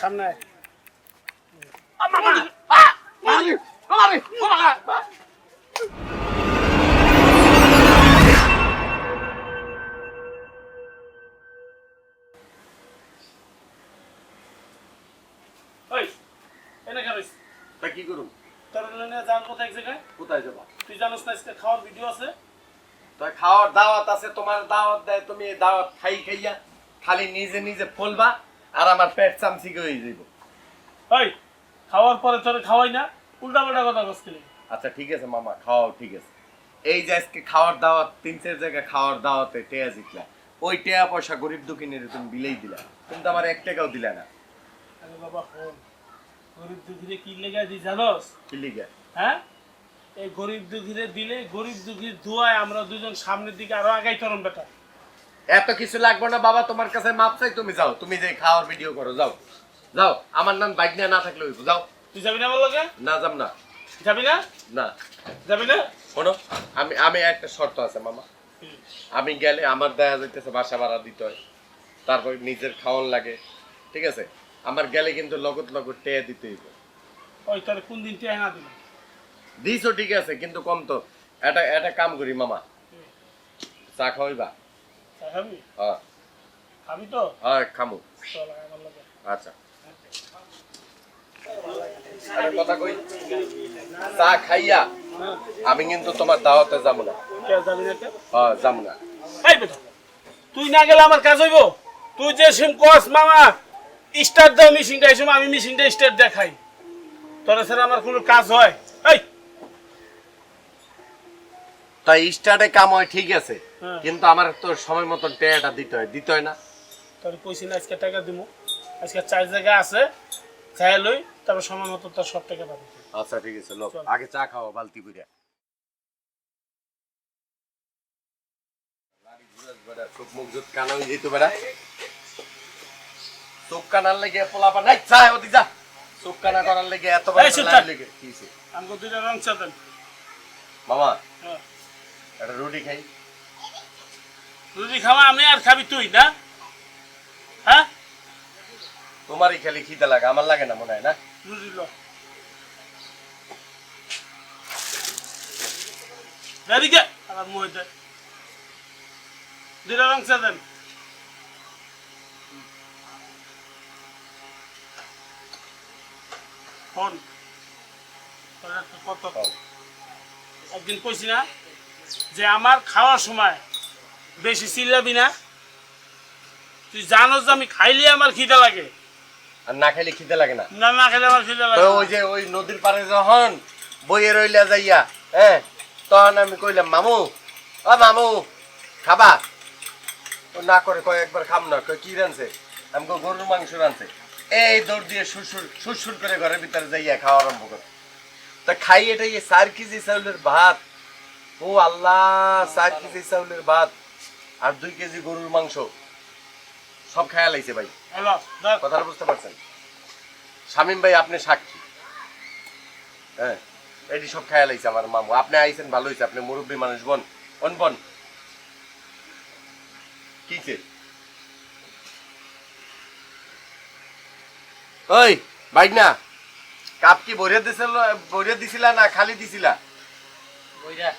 সামনে কি করুম? তোর নিয়ে যাওয়ার এক জায়গায়? কোথায় যাবা? তুই জানোস না আজকে খাওয়ার ভিডিও আছে? তা খাওয়ার দাওয়াত আছে তোমার দাওয়াত দেয় তুমি এই দাওয়াত খাই খাইয়া খালি নিজে নিজে ফলবা আর আমার পেট চামচিকে হয়ে যাইব। ওই খাওয়ার পরে তোর খাওয়াই না উল্টা পাল্টা কথা বসছিলি আচ্ছা ঠিক আছে মামা খাওয়াও ঠিক আছে। এই যে আজকে খাওয়ার দাওয়াত তিন চার জায়গায় খাওয়ার দাওয়াতে টেয়া জিতলা। ওই টেয়া পয়সা গরিব দুঃখিনের তুমি বিলেই দিলা। কিন্তু আমার এক টাকাও দিলা না। আরে বাবা হন গরিব দুঃখীরে কি লেগে দিই জানোস? কি লিগা? হ্যাঁ? এই গরিব দুঃখীরে দিলে গরিব দুঃখীর ধোয়ায় আমরা দুজন সামনের দিকে আরও আগাই তরম বেটা। এত কিছু লাগবে না বাবা তোমার কাছে মাপ চাই তুমি যাও তুমি যে খাওয়ার ভিডিও করো যাও যাও আমার নাম বাইক নিয়ে না থাকলে হইব যাও। তুই যাবি না আমার না যাম না। যাবি না? না। যাবি না? শোনো আমি আমি একটা শর্ত আছে মামা। আমি গেলে আমার দেখা যাইতেছে বাসা ভাড়া দিতে হয়। তারপর নিজের খাওয়ান লাগে ঠিক আছে? আমার গেলে কিন্তু লগত লগত টেয়া দিতে হইব। ওই তোর কোন দিন টেহা না দিল দিছো ঠিক আছে কিন্তু কম তো। এটা এটা কাম করি মামা। চা খাওয়াইবা? হ্যাঁ। খাবি তো? হ্যাঁ খামু লগে। আচ্ছা। কথা কই? চা খাইয়া হ্যাঁ আমি কিন্তু তোমার দাওয়াতে যাব না। হ্যাঁ যাব না। তুই না গেলে আমার কাজ হইব? তুই যে সিম কস মামা স্টার্ট দাও মিশিংটা সময় আমি মিশিংটা স্টার্ট দেখাই। তোর ছাড়া আমার কোনো কাজ হয়। এই! তাই স্টার্টে কাম হয় ঠিক আছে। হ্যাঁ। কিন্তু আমার তো সময় মতন টেয়াটা দিতে হয় দিতে হয় না। তোর কইছি না আজকে টাকা দিব আজকে চার জায়গা আছে খাই লই তারপর সময় মতো তোর সব টাকা পাবি আচ্ছা ঠিক আছে লোক আগে চা খাওয়া বালতি বুড়া চোখ মুখ জুত কানা হয়ে যেত বেড়া। চোখ কানার লেগে পোলাপা নাই চা ওদি যা। চোখ কানা করার লেগে এত বড় চুপ লেগে কি? আমাকে দুইটা রং চা দেন। মামা হ্যাঁ। একটা রুটি খাই। রুটি খাওয়া আমি আর খাবি তুই না? হ্যাঁ? তোমারই খালি খিদে লাগে আমার লাগে না মনে হয় না? রুটি লো। এদিকে আমার মুহেতে দুইটা রং চা দেন। ফোন একটা একদিন কইছি না যে আমার খাওয়ার সময় বেশি চিল্লাবি না। তুই জানোস যে আমি খাইলে আমার খিদে লাগে। আর না খাইলে খিদে লাগে না। না না খেলে আমার খিদে লাগে ওই যে ওই নদীর পাড়ে যখন বইয়ে রইলা যাইয়া হ্যাঁ তখন আমি কইলাম মামু ও মামু খাবা? ও না করে কয় একবার খাম না। কয় কি রানছে আমি গরুর মাংস রানছে এই দৌড় দিয়ে সুরসুর সুরসুর করে ঘরের ভিতরে যাইয়া খাওয়া আরম্ভ করে। তা খাই এটা এই চার কেজি চাউলের ভাত। ও আল্লাহ চার কেজি চাউলের ভাত। আর দুই কেজি গরুর মাংস সব খায়া লাইছে ভাই। কথাটা বুঝতে পারছেন? শামিম ভাই আপনি সাক্ষী। হ্যাঁ এটি সব খেয়াল হয়েছে আমার মামু। আপনি আইছেন ভালো হয়েছে আপনি মুরব্বী মানুষ বন। বন বন। কিছে ওই বাইক না কাপ কি ভরে দিছিল ভরে দিছিলা না খালি দিছিলা? বইরা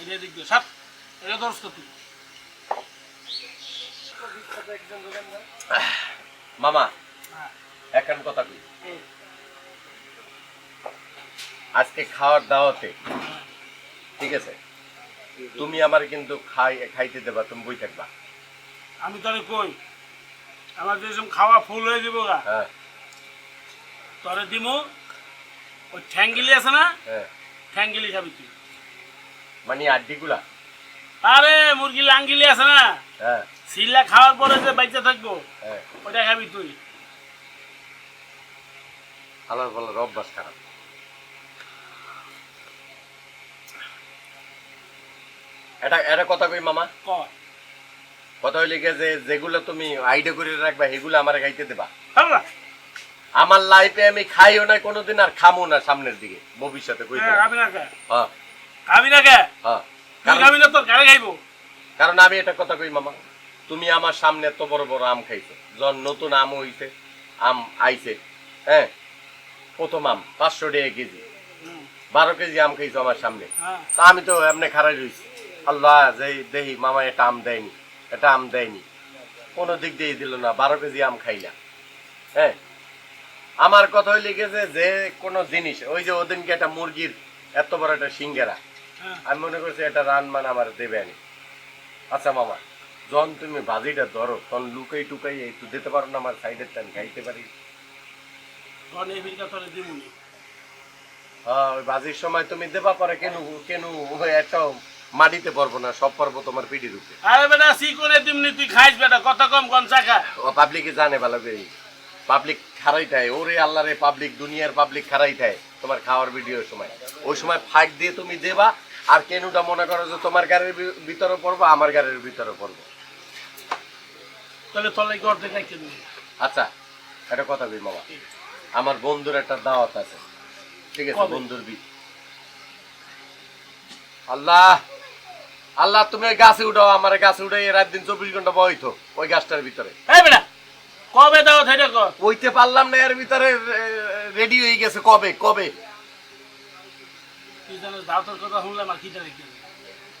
এটা দেখবে সাপ এটা দর্শ তুই। মামা হ্যাঁ। এখন কথা কই। আজকে খাওয়ার দাওয়াতে ঠিক আছে? তুমি আমার কিন্তু খাই খাইতে দেবা তুমি বই থাকবা। আমি তোরে কই? আমার যেসব খাওয়া ফুল হয়ে যাব গা। হ্যাঁ। তোরে দিমু ওই ঠ্যাঙ্গিলি আছে না? হ্যাঁ। ঠ্যাঙ্গিলি খাবি তুই। মানে আড্ডিগুলা। আরে মুরগি লাঙ্গিলি আছে না? হ্যাঁ। সিল্লা খাওয়ার পরে যে বাইচা থাকব হ্যাঁ। ওটা খাবি তুই। আলার বলার অভ্যাস খারাপ। এটা এটা কথা কই মামা? কথা হইলে যে যেগুলো তুমি আইডিয়া করে রাখবা সেগুলো আমার খাইতে দেবা। আমার লাইফে আমি খাইও না কোনোদিন আর খামো না সামনের দিকে ভবিষ্যতে কই হ্যাঁ, খাবি না কে হ্যাঁ খাবি না তোর খাইবো কারণ আমি এটা কথা কই মামা। তুমি আমার সামনে এত বড় বড় আম খাইছো। যখন নতুন আম হইছে আম আইছে হ্যাঁ? প্রথম আম পাঁচশো টাকা কেজি। বারো কেজি আম খাইছো আমার সামনে। হ্যাঁ। তা আমি তো এমনি খারাই রইছি। আল্লাহ যে দেহি মামা এটা আম দেয়নি এটা আম দেয়নি। কোনো দিক দিয়ে দিল না বারো কেজি আম খাইলা। হ্যাঁ? আমার কথা হইলে গেছে যে কোনো জিনিস ওই যে ওদিনকে একটা মুরগির এত বড় একটা সিঙ্গেরা আমি মনে করছি এটা রান মান আমার দেবে আনি আচ্ছা মামা যখন তুমি ভাজিটা ধরো তখন লুকাই টুকাই একটু দিতে পারো না আমার সাইডের টান খাইতে পারি। হ্যাঁ ওই ভাজির সময় তুমি দেবা পরে কেন কেন একটা মাটিতে পারব না সব পারব তোমার পিঠির উপরে। আরে বেটা সিকোনে দিমনি তুই খাইস বেটা কত কম কোন চাকা? ও পাবলিকে জানে ভালো করে। পাবলিক খারাই ওরে আল্লাহ রে পাবলিক দুনিয়ার পাবলিক খারাই থাকে তোমার খাওয়ার ভিডিওর সময়। ওই সময় ফাইট দিয়ে তুমি দেবা আর কেনুটা মনে করো যে তোমার গাড়ির ভিতরে পড়ব আমার গাড়ির ভিতরে পড়ব। তাহলে তলে ঘর দেখাই কেন আচ্ছা একটা কথা বলি মামা? আমার বন্ধুর একটা দাওয়াত আছে। ঠিক আছে বন্ধুর বি আল্লাহ আল্লাহ তুমি ওই গাছে উঠাও আমার গাছে উঠে রাত দিন চব্বিশ ঘণ্টা বইতো ওই গাছটার ভিতরে। কবে দাও বইতে পারলাম না এর ভিতরে রেডি হয়ে গেছে কবে কবে তুই জানিস দাও তোর কথা শুনলাম আর কি জানি কেন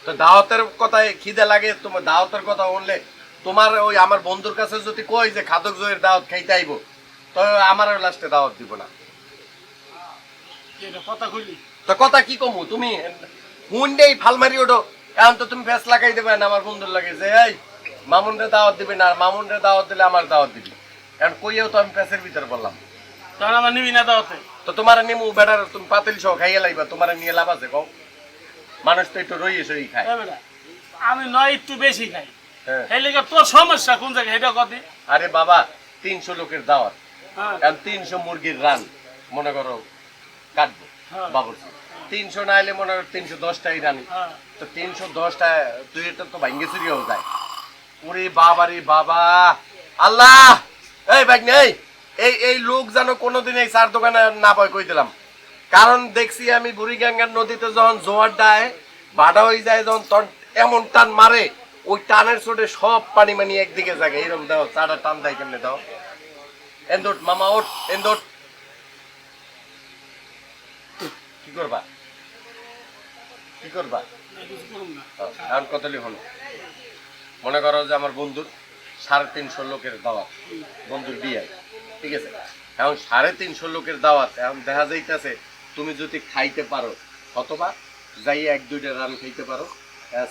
তো দাওয়াতের কথায় খিদে লাগে তোমার দাওয়াতের কথা শুনলে তোমার ওই আমার বন্ধুর কাছে যদি কই যে খাদক জয়ের দাওয়াত খাইতে আইবো তো আমার লাস্টে দাওয়াত দিব না। কথা খুলি তো কথা কি কমু? তুমি হুন্ডেই ফালমারি ওঠো। এখন তো তুমি ফেস লাগাই দেবে না আমার বন্ধুর লাগে যে এই মামুনরে দাওয়াত দিবে না মামুনরে দাওয়াত দিলে আমার দাওয়াত দিবি। কইয়াও তো আমি ফেসের ভিতরে বললাম তখন আমার নিবি না দাওতে তো তোমার নিমু বেটার তুমি পাতিল সহ খাইয়ে লাইবা তোমার নিয়ে লাভ আছে কও? মানুষ তো একটু রইয়ে সই খায়। আমি নয় একটু বেশি খাই। হ্যাঁ। এই লেগে তোর সমস্যা কোন জায়গায় এটা কদি আরে বাবা তিনশো লোকের দাওয়াত। হ্যাঁ। তিনশো মুরগির রান মনে করো কাটবো হ্যাঁ। বাবুর্চি। তিনশো না এলে মনে করো তিনশো দশটাই রানি। হ্যাঁ। তো তিনশো দশটা তুই এটা তো ভাঙ্গে চুরিও যায়। ওরে বাবা রে বাবা! আল্লাহ! এই ভাই নেই এই এই লোক যেন কোনোদিন এই চার দোকানে না পায়, কই দিলাম। কারণ দেখছি আমি বুড়িগঙ্গার নদীতে যখন জোয়ার ডায় বাধা হয়ে যায় যখন তখন এমন টান মারে, ওই টানের চোটে সব পানি মানি একদিকে জাগে। এরকম দাও চাটা টান দেয় কেমনে দাও এন্দোট মামা ওট এন্দোট কি করবা? কি করবা? এখন কত হলো মনে করো যে আমার বন্ধুর সাড়ে তিনশো লোকের দাওয়াত, বন্ধুর বিয়ে। ঠিক আছে? এখন সাড়ে তিনশো লোকের দাওয়াত এখন দেখা যাইতেছে তুমি যদি খাইতে পারো অথবা যাই এক দুইটা রান খাইতে পারো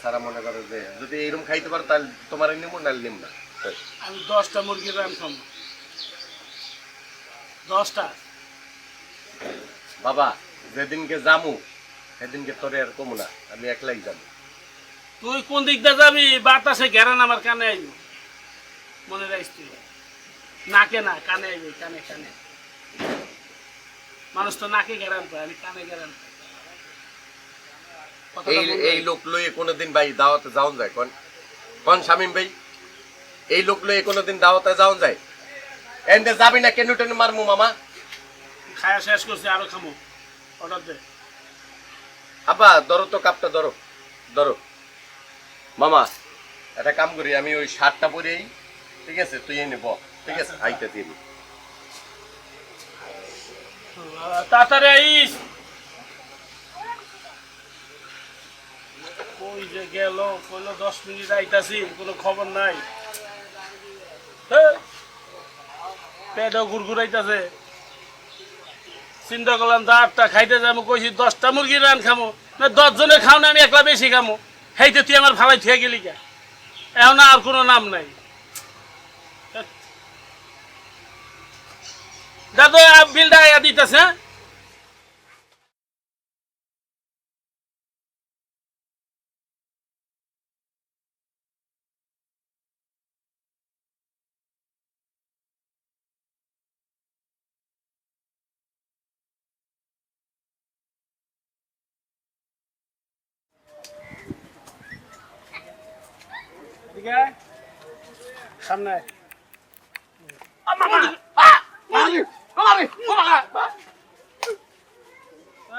সারা মনে করো যে যদি এরকম খাইতে পারো তাহলে তোমার নিম না নিম না? আমি দশটা মুরগির রান খাব। দশটা? বাবা যেদিনকে যামু সেদিনকে তোরে আর কমু না আমি একলাই যাব। তুই কোন দিক দিয়ে যাবি? বাতাসে ঘেরান আমার কানে আইব। মনে রাখিস তুই। নাকে না কানে আইবে কানে কানে। মানুষ তো নাকে ঘেরান পায় আমি কানে কথাটা এই এই লোক লইয়ে কোনোদিন ভাই দাওয়াতে যাওন যায়? কোন কোন শামিম ভাই? এই লোক কোনোদিন দাওয়াতে যাওন যায়? এন্ডে যাবি না কেন টেন মারমু মামা? খায়া শেষ করছি আরও খামো। অর্ডার দে। আব্বা ধরো তো কাপটা ধরো। ধরো। মামা একটা কাম করি আমি ওই শার্টটা পরেই ঠিক আছে তুই এনে ব। ঠিক আছে আইতে দিবি আহ, তাড়াতাড়ি আইস। যে গেল মিনিট আইতাছি কোনো খবর নাই। চিন্তা করলাম দাঁতটা খাইতে যাব কইছি দশটা মুরগির রান খামো। না দশ জনে খাও না আমি একলা বেশি খামো। হেইতে তুই আমার ভালাই থুয়ে গেলি কে? এখন আর কোনো নাম নাই। দাদু বিলটা আয়া দিতেছে হ্যাঁ। সামনে আয়। আ, মামা! আ! মারি! মারি! মামা!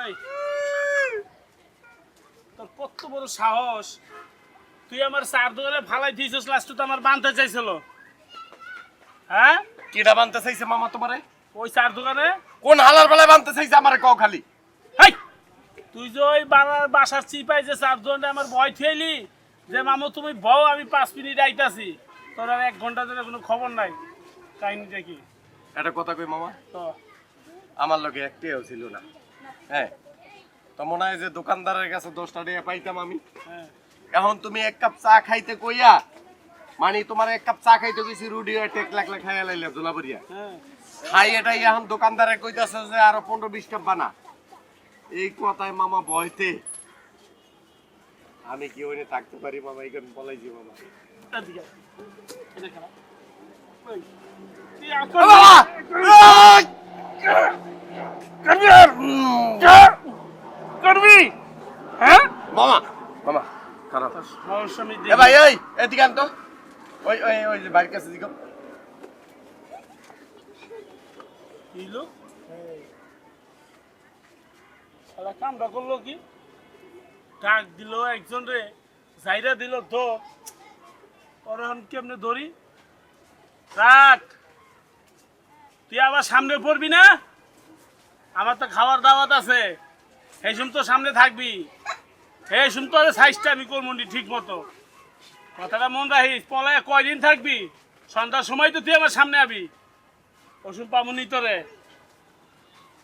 এই, তোর কত বড় সাহস। তুই আমার চার দোকানে ফালাই দিয়েছিস লাস্ট তো আমার বানতে চাইছিল। হ্যাঁ? কিটা বানতে চাইছে মামা তোমারে? ওই চার দোকানে কোন হালার বেলায় বানতে চাইছে আমারে কও খালি? হাই! তুই যে ওই বানার বাসার চিপাই যে চার দোকানে আমার ভয় থইলি যে মামু তুমি বউ আমি পাঁচ মিনিট আইতাছি। তোর আর এক ঘণ্টা ধরে কোনো খবর নাই। কাহিনীটা কি এটা কথা কই মামা? তো আমার লগে একটিও ছিল না। হ্যাঁ তো মনে হয় যে দোকানদারের কাছে দশটা টাকা পাইতাম আমি। হ্যাঁ। এখন তুমি এক কাপ চা খাইতে কইয়া মানে তোমার এক কাপ চা খাইতে কইছি রুডি টেক লাখ লাখ খাইয়া লাইলে জোলাবরিয়া হ্যাঁ। খাই এটাই এখন দোকানদারে কইতাছে যে আরও পনেরো বিশ কাপ বানা। এই কথায় মামা ভয়তে। আমি কি ওইনে থাকতে পারি মামা? এই কারণে বলাইছি মামা। বাবা! এই! কর- করবি হ্যাঁ মামা। মামা খারাপ। সাহস এ ভাই এই এদিকে আন তো। ওই ওই ওই বাড়ির কাছে দিকে কি হলো? কামটা করল কি? ডাক দিল একজন রে জাইরা দিল তো। কেমনে ধরি? রাখ। তুই আবার সামনে পড়বি না? আমার তো খাওয়ার দাওয়াত আছে। এই তো সামনে থাকবি। এই সুম তো সাইজটা আমি করব নি ঠিক মতো। কথাটা মন রাখিস, পলায় কয়দিন থাকবি? সন্ধ্যার সময় তো তুই আমার সামনে আবি। ওষুধ পাবনি তোরে।